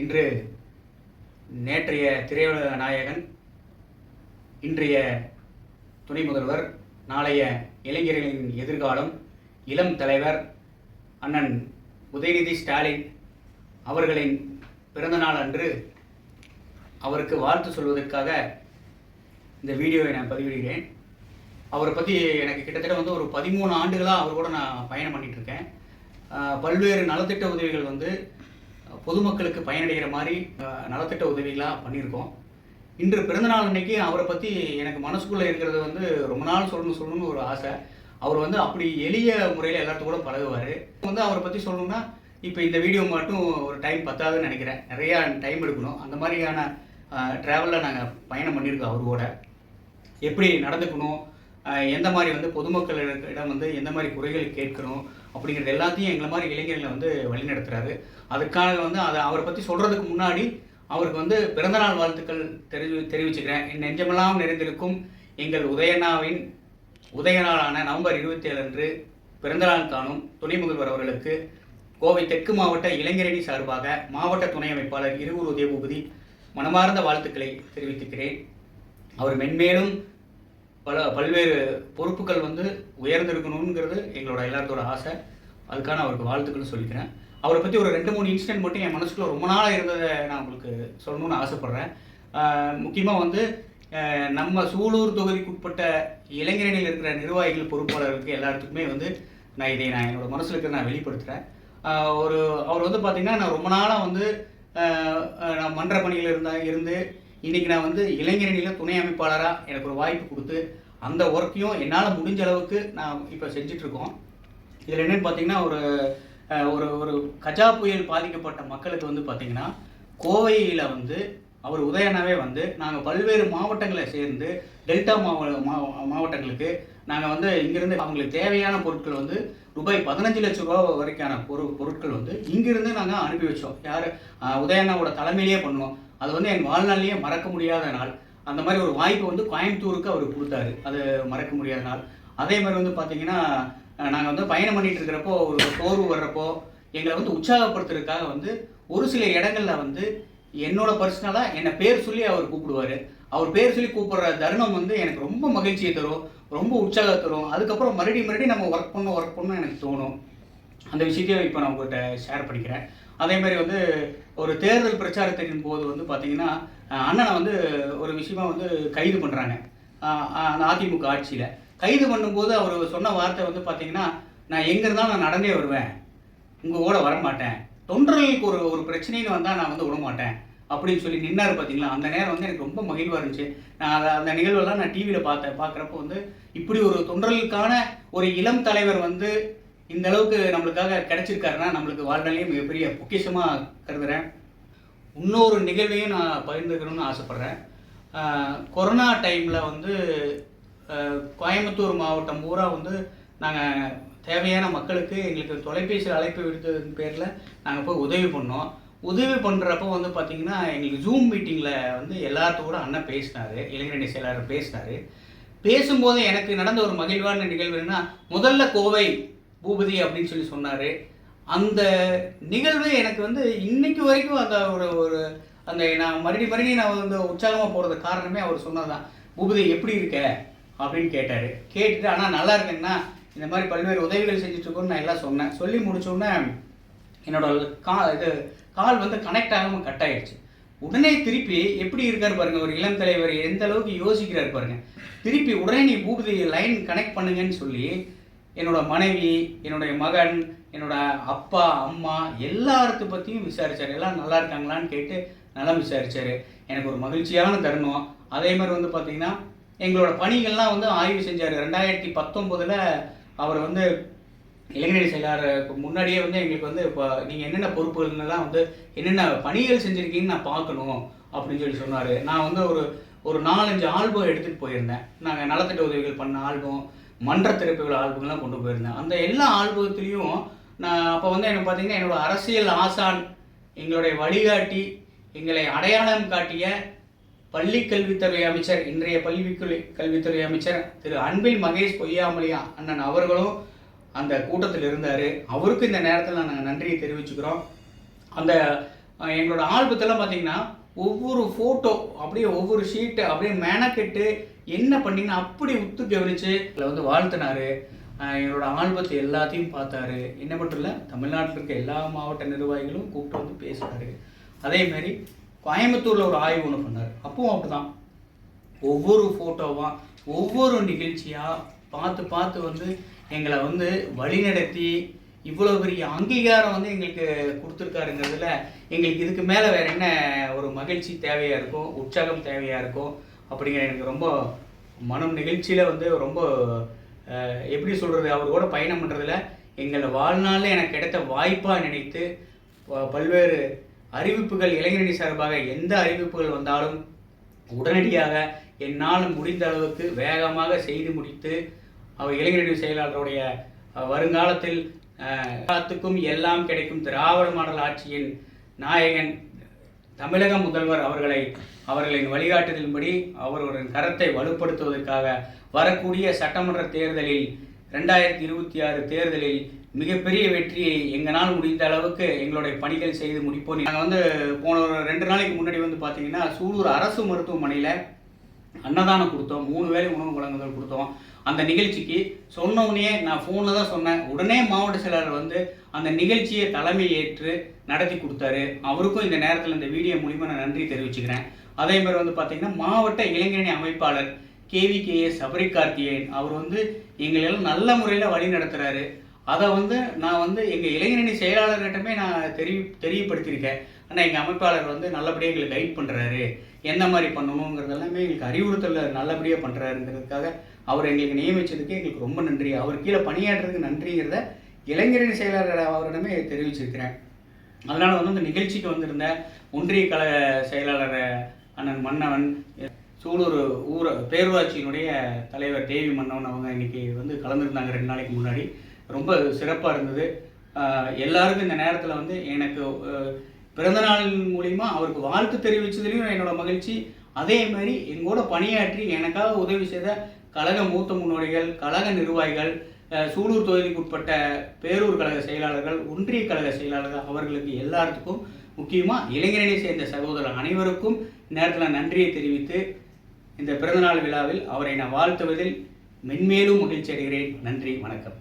இன்று நேற்றைய திரையுலக நாயகன் இன்றைய துணை முதல்வர் நாளைய இளைஞர்களின் எதிர்காலம் இளம் தலைவர் அண்ணன் உதயநிதி ஸ்டாலின் அவர்களின் பிறந்தநாள் அன்று அவருக்கு வாழ்த்து சொல்வதற்காக இந்த வீடியோவை நான் பதிவிடுகிறேன். அவரை பற்றி எனக்கு கிட்டத்தட்ட வந்து ஒரு பதிமூணு ஆண்டுகளாக அவர் கூட நான் பயணம் பண்ணிகிட்ருக்கேன் பல்வேறு நலத்திட்ட உதவிகள் வந்து பொதுமக்களுக்கு பயனடைகிற மாதிரி நலத்திட்ட உதவிகளாக பண்ணியிருக்கோம். இன்று பிறந்தநாள் அன்னைக்கு அவரை பற்றி எனக்கு மனசுக்குள்ளே இருக்கிறது வந்து ரொம்ப நாள் சொல்லணும் சொல்லணும்னு ஒரு ஆசை. அவர் வந்து அப்படி எளிய முறையில் எல்லாத்து கூட பழகுவார். வந்து அவரை பற்றி சொல்லணும்னா இப்போ இந்த வீடியோ மட்டும் ஒரு டைம் பத்தாதுன்னு நினைக்கிறேன். நிறையா டைம் எடுக்கணும். அந்த மாதிரியான ட்ராவலில் நாங்கள் பயணம் பண்ணியிருக்கோம் அவர் கூட. எப்படி நடந்துக்கணும்? எந்த மாதிரி வந்து பொதுமக்களிடம் வந்து எந்த மாதிரி குறைகள் கேட்கணும்? அப்படிங்கிறது எல்லாத்தையும் எங்களை மாதிரி இளைஞர்களை வந்து வழிநடத்துறாரு. அதுக்காக வந்து அதை அவரை பற்றி சொல்கிறதுக்கு முன்னாடி அவருக்கு வந்து பிறந்தநாள் வாழ்த்துக்கள் தெரிவி தெரிவிச்சுக்கிறேன். என் நெஞ்சமெல்லாம் நிறைந்திருக்கும் எங்கள் உதயண்ணாவின் உதயநாளான நவம்பர் இருபத்தி ஏழு அன்று பிறந்தநாள் காணும் துணை முதல்வர் அவர்களுக்கு கோவை தெற்கு மாவட்ட இளைஞரணி சார்பாக மாவட்ட துணை அமைப்பாளர் இருவூர் உதயபூபதி மனமார்ந்த வாழ்த்துக்களை தெரிவித்துக்கிறேன். அவர் மென்மேலும் பல பல்வேறு பொறுப்புகள் வந்து உயர்ந்திருக்கணுங்கிறது எங்களோட எல்லாத்தோட ஆசை. அதுக்கான அவருக்கு வாழ்த்துக்கள் சொல்லிக்கிறேன். அவரை பற்றி ஒரு ரெண்டு மூணு இன்சிடென்ட் மட்டும் என் மனசுக்குள்ள ரொம்ப நாளாக இருந்ததை நான் உங்களுக்கு சொல்லணும்னு ஆசைப்பட்றேன். முக்கியமாக வந்து நம்ம சூலூர் தொகுதிக்குட்பட்ட இளைஞரணியில் இருக்கிற நிர்வாகிகள் பொறுப்பாளர்களுக்கு எல்லாத்துக்குமே வந்து நான் இதை நான் என்னோட மனசில் இருக்கிற நான் வெளிப்படுத்துகிறேன் ஒரு அவர் வந்து பார்த்திங்கன்னா நான் ரொம்ப நாளாக வந்து நான் மன்ற பணியில் இருந்தால் இருந்து இன்றைக்கி நான் வந்து இளைஞரணியில் துணை அமைப்பாளராக எனக்கு ஒரு வாய்ப்பு கொடுத்து அந்த ஒர்க்கையும் என்னால் முடிஞ்ச அளவுக்கு நான் இப்போ செஞ்சிட்ருக்கோம் இதில் என்னென்னு பார்த்தீங்கன்னா ஒரு ஒரு ஒரு கஜா புயல் பாதிக்கப்பட்ட மக்களுக்கு வந்து பார்த்தீங்கன்னா கோவையில் வந்து அவர் உதயனாவே வந்து நாங்கள் பல்வேறு மாவட்டங்களை சேர்ந்து டெல்டா மாவ மாவ- மாவட்டங்களுக்கு நாங்கள் வந்து இங்கிருந்து அவங்களுக்கு தேவையான பொருட்கள் வந்து ரூபாய் பதினஞ்சு லட்ச ரூபா வரைக்கான பொரு பொருட்கள் வந்து இங்கிருந்து நாங்கள் அனுப்பி வச்சோம். யார்? உதயண்ணாவோட தலைமையிலேயே பண்ணோம். அது வந்து என் வாழ்நாளிலேயே மறக்க முடியாத நாள். அந்த மாதிரி ஒரு வாய்ப்பு வந்து கோயம்புத்தூருக்கு அவர் கொடுத்தாரு. அது மறக்க முடியாத நாள். அதே மாதிரி வந்து பார்த்தீங்கன்னா நாங்கள் வந்து பயணம் பண்ணிட்டு இருக்கிறப்போ ஒரு சோர்வு வர்றப்போ எங்களை வந்து உற்சாகப்படுத்துறதுக்காக வந்து ஒரு சில இடங்கள்ல வந்து என்னோட பர்சனலாக என்னை பேர் சொல்லி அவர் கூப்பிடுவார். அவர் பேர் சொல்லி கூப்பிடுற தருணம் வந்து எனக்கு ரொம்ப மகிழ்ச்சியை தரும் ரொம்ப உற்சாகம் தரும். அதுக்கப்புறம் மறுபடியும் மறுபடியும் நம்ம ஒர்க் பண்ணணும் ஒர்க் பண்ணணும் எனக்கு தோணும். அந்த விஷயத்தையும் இப்போ நான் உங்கள்கிட்ட ஷேர் பண்ணிக்கிறேன். அதே மாதிரி வந்து ஒரு தேர்தல் பிரச்சாரத்தின் போது வந்து பார்த்தீங்கன்னா அண்ணனை வந்து ஒரு விஷயமா வந்து கைது பண்ணுறாங்க அந்த அதிமுக ஆட்சியில். கைது பண்ணும்போது அவர் சொன்ன வார்த்தை வந்து பார்த்தீங்கன்னா நான் எங்கே இருந்தாலும் நான் நடந்தே வருவேன். உங்கள் கூட வரமாட்டேன். தொண்டர்களுக்கு ஒரு ஒரு பிரச்சனைன்னு வந்தால் நான் வந்து விட மாட்டேன் அப்படின்னு சொல்லி நின்னார் பார்த்தீங்களா அந்த நேரம் வந்து எனக்கு ரொம்ப மகிழ்வாக இருந்துச்சு. நான் அதை அந்த நிகழ்வெல்லாம் நான் டிவியில் பார்த்தேன். பார்க்குறப்போ வந்து இப்படி ஒரு தொண்டர்களுக்கான ஒரு இளம் தலைவர் வந்து இந்த அளவுக்கு நம்மளுக்காக கிடைச்சிருக்காருன்னா நம்மளுக்கு வாழ்நாளையே மிகப்பெரிய பொக்கிஷமாக கருதுகிறேன் இன்னொரு நிகழ்வையும் நான் பகிர்ந்துக்கணும்னு ஆசைப்பட்றேன். கொரோனா டைமில் வந்து கோயம்புத்தூர் மாவட்டம் பூரா வந்து நாங்கள் தேவையான மக்களுக்கு எங்களுக்கு தொலைபேசியில் அழைப்பு விடுத்ததன் பேரில் நாங்கள் போய் உதவி பண்ணோம். உதவி பண்ணுறப்போ வந்து பார்த்திங்கன்னா எங்களுக்கு ஜூம் மீட்டிங்கில் வந்து எல்லாத்து கூட அண்ணன் பேசினார் இளைஞரணி செயலாளர் பேசினார். பேசும்போது எனக்கு நடந்த ஒரு மகிழ்வான நிகழ்வு என்னன்னா முதல்ல கோவை பூபதி அப்படின்னு சொல்லி சொன்னார். அந்த நிகழ்வு எனக்கு வந்து இன்னைக்கு வரைக்கும் அந்த ஒரு ஒரு அந்த நான் மறுபடியும் மறுபடியும் நான் வந்து உற்சாகமாக போகிறது காரணமே அவர் சொன்னதான் பூபதி எப்படி இருக்க? அப்படின்னு கேட்டார். கேட்டுட்டு ஆனால் நல்லா இருக்குன்னா இந்த மாதிரி பல்வேறு உதவிகள் செஞ்சுட்ருக்கோன்னு நான் எல்லாம் சொன்னேன். சொல்லி முடிச்சோடனே என்னோட கா இது கால் வந்து கனெக்ட் ஆகாமல் கட் ஆகிடுச்சு உடனே திருப்பி எப்படி இருக்கார் பாருங்க ஒரு இளம் தலைவர் எந்த அளவுக்கு யோசிக்கிறார் பாருங்க. திருப்பி உடனே நீ பூபதி லைன் கனெக்ட் பண்ணுங்கன்னு சொல்லி என்னோட மனைவி என்னுடைய மகன் என்னோட அப்பா அம்மா எல்லாரத்து பற்றியும் விசாரிச்சார். எல்லாம் நல்லா இருக்காங்களான்னு கேட்டு நல்லா விசாரித்தார் எனக்கு ஒரு மகிழ்ச்சியான தருணம். அதே மாதிரி வந்து பார்த்திங்கன்னா எங்களோட பணிகள்லாம் வந்து ஆய்வு செஞ்சார். ரெண்டாயிரத்தி பத்தொம்போதில் அவர் வந்து இளைஞர் செயலாளருக்கு முன்னாடியே வந்து எங்களுக்கு வந்து இப்போ நீங்கள் என்னென்ன பொறுப்புகள்லாம் வந்து என்னென்ன பணிகள் செஞ்சுருக்கீங்கன்னு நான் பார்க்கணும் அப்படின்னு சொல்லி சொன்னார். நான் வந்து ஒரு ஒரு நாலஞ்சு ஆல்பம் எடுத்துகிட்டு போயிருந்தேன். நாங்கள் நலத்திட்ட உதவிகள் பண்ண ஆல்பம் மன்ற திறப்புகள் ஆல்பங்கள்லாம் கொண்டு போயிருந்தேன். அந்த எல்லா ஆல்பத்துலேயும் நான் அப்போ வந்து எனக்கு பார்த்தீங்கன்னா என்னோட அரசியல் ஆசான் எங்களுடைய வழிகாட்டி எங்களை அடையாளம் காட்டிய பள்ளி கல்வித்துறை அமைச்சர் இன்றைய பள்ளி கல்வித்துறை அமைச்சர் திரு அன்பில் மகேஷ் பொய்யாமலியா அண்ணன் அவர்களும் அந்த கூட்டத்தில் இருந்தார். அவருக்கு இந்த நேரத்தில் நாங்கள் நன்றியை தெரிவிச்சுக்கிறோம். அந்த எங்களோட ஆல்பத்தெல்லாம் பார்த்தீங்கன்னா ஒவ்வொரு ஃபோட்டோ அப்படியே ஒவ்வொரு ஷீட்டை அப்படியே மெனக்கெட்டு என்ன பண்ணீங்கன்னா அப்படி உத்து கவனித்து அதில் வந்து வாழ்த்தினார். என்னோடய எங்களோட ஆல்பத்தை எல்லாத்தையும் பார்த்தாரு. என்ன மட்டும் இல்லை தமிழ்நாட்டில் இருக்க எல்லா மாவட்ட நிர்வாகிகளும் கூப்பிட்டு வந்து பேசினாரு. அதே மாதிரி கோயம்புத்தூரில் ஒரு ஆய்வு ஒன்று பண்ணார். அப்பவும் அப்படிதான். ஒவ்வொரு ஃபோட்டோவாக ஒவ்வொரு நிகழ்ச்சியாக பார்த்து பார்த்து வந்து எங்களை வந்து வழிநடத்தி இவ்வளோ பெரிய அங்கீகாரம் வந்து எங்களுக்கு கொடுத்துருக்காருங்கிறதுல எங்களுக்கு இதுக்கு மேலே வேறு என்ன ஒரு மகிழ்ச்சி தேவையாக இருக்கும்? உற்சாகம் தேவையாக இருக்கும்? அப்படிங்கிற எனக்கு ரொம்ப மனம் நிகழ்ச்சியில் வந்து ரொம்ப எப்படி சொல்கிறது அவர் கூட பயணம் பண்ணுறதுல எங்கள் வாழ்நாளில் எனக்கு கிடைத்த வாய்ப்பாக நினைத்து பல்வேறு அறிவிப்புகள் இளைஞரணி சார்பாக எந்த அறிவிப்புகள் வந்தாலும் உடனடியாக என்னால் முடிந்த அளவுக்கு வேகமாக செய்து முடித்து அவர் இளைஞரணி செயலாளருடைய வருங்காலத்தில் காலத்துக்கும் எல்லாத்துக்கும் எல்லாம் கிடைக்கும் திராவிட மாடல் ஆட்சியின் நாயகன் தமிழக முதல்வர் அவர்களை அவர்களின் வழிகாட்டுதலின்படி அவர்களின் கரத்தை வலுப்படுத்துவதற்காக வரக்கூடிய சட்டமன்ற தேர்தலில் ரெண்டாயிரத்தி இருபத்தி ஆறு தேர்தலில் மிகப்பெரிய வெற்றியை எங்களால் முடிந்த அளவுக்கு எங்களுடைய பணிகள் செய்து முடிப்போம். நாங்கள் வந்து போன ஒரு ரெண்டு நாளைக்கு முன்னாடி வந்து பார்த்தீங்கன்னா சூலூர் அரசு மருத்துவமனையில் அன்னதானம் கொடுத்தோம். மூணு வேளை உணவு வழங்குதல் கொடுத்தோம். அந்த நிகழ்ச்சிக்கு சொன்ன நான் ஃபோனில் தான் சொன்னேன். உடனே மாவட்ட செயலாளர் வந்து அந்த நிகழ்ச்சியை தலைமை ஏற்று நடத்தி கொடுத்தாரு. அவருக்கும் இந்த நேரத்தில் இந்த வீடியோ மூலிமா நான் நன்றி தெரிவிச்சுக்கிறேன். அதே மாதிரி வந்து பார்த்தீங்கன்னா மாவட்ட இளைஞரணி அமைப்பாளர் கேவிகேஎஸ் சபரி கார்த்திகேயன் அவர் வந்து எங்களெல்லாம் நல்ல முறையில் வழி நடத்துகிறாரு அதை வந்து நான் வந்து எங்கள் இளைஞரணி செயலாளர்கிட்டமே நான் தெரிய தெரியப்படுத்தியிருக்கேன். ஆனால் எங்கள் அமைப்பாளர் வந்து நல்லபடியாக எங்களுக்கு கைட் பண்ணுறாரு எந்த மாதிரி பண்ணணுங்கிறது எல்லாமே எங்களுக்கு அறிவுறுத்தல் நல்லபடியாக பண்ணுறாருங்கிறதுக்காக அவர் எங்களுக்கு நியமிச்சதுக்கு எங்களுக்கு ரொம்ப நன்றி. அவர் கீழே பணியாற்றுறதுக்கு நன்றிங்கிறத இளைஞரணி செயலாளர் அவரிடமே தெரிவிச்சிருக்கிறேன். அதனால் வந்து இந்த நிகழ்ச்சிக்கு வந்திருந்த ஒன்றிய கழக செயலாளர் அண்ணன் மன்னவன் சூலூர் ஊர பேரூராட்சியினுடைய தலைவர் தேவி மன்னவன் அவங்க இன்னைக்கு வந்து கலந்துருந்தாங்க ரெண்டு நாளைக்கு முன்னாடி. ரொம்ப சிறப்பாக இருந்தது. எல்லாருக்கும் இந்த நேரத்தில் வந்து எனக்கு ஆஹ் பிறந்தநாள் மூலிமா அவருக்கு வாழ்த்து தெரிவித்ததுலேயும் என்னோட மகிழ்ச்சி. அதே மாதிரி எங்கூட பணியாற்றி எனக்காக உதவி செய்த கழக மூத்த முன்னோடிகள் கழக நிர்வாகிகள் சூலூர் தொகுதிக்கு உட்பட்ட பேரூர் கழக செயலாளர்கள் ஒன்றிய கழக செயலாளர்கள் அவர்களுக்கு எல்லாத்துக்கும் முக்கியமாக இளைஞரணி சேர்ந்த சகோதரர் அனைவருக்கும் நேரத்தில் நன்றியை தெரிவித்து இந்த பிறந்தநாள் விழாவில் அவரை நான் வாழ்த்துவதில் மென்மேலும் மகிழ்ச்சி அடைகிறேன். நன்றி வணக்கம்.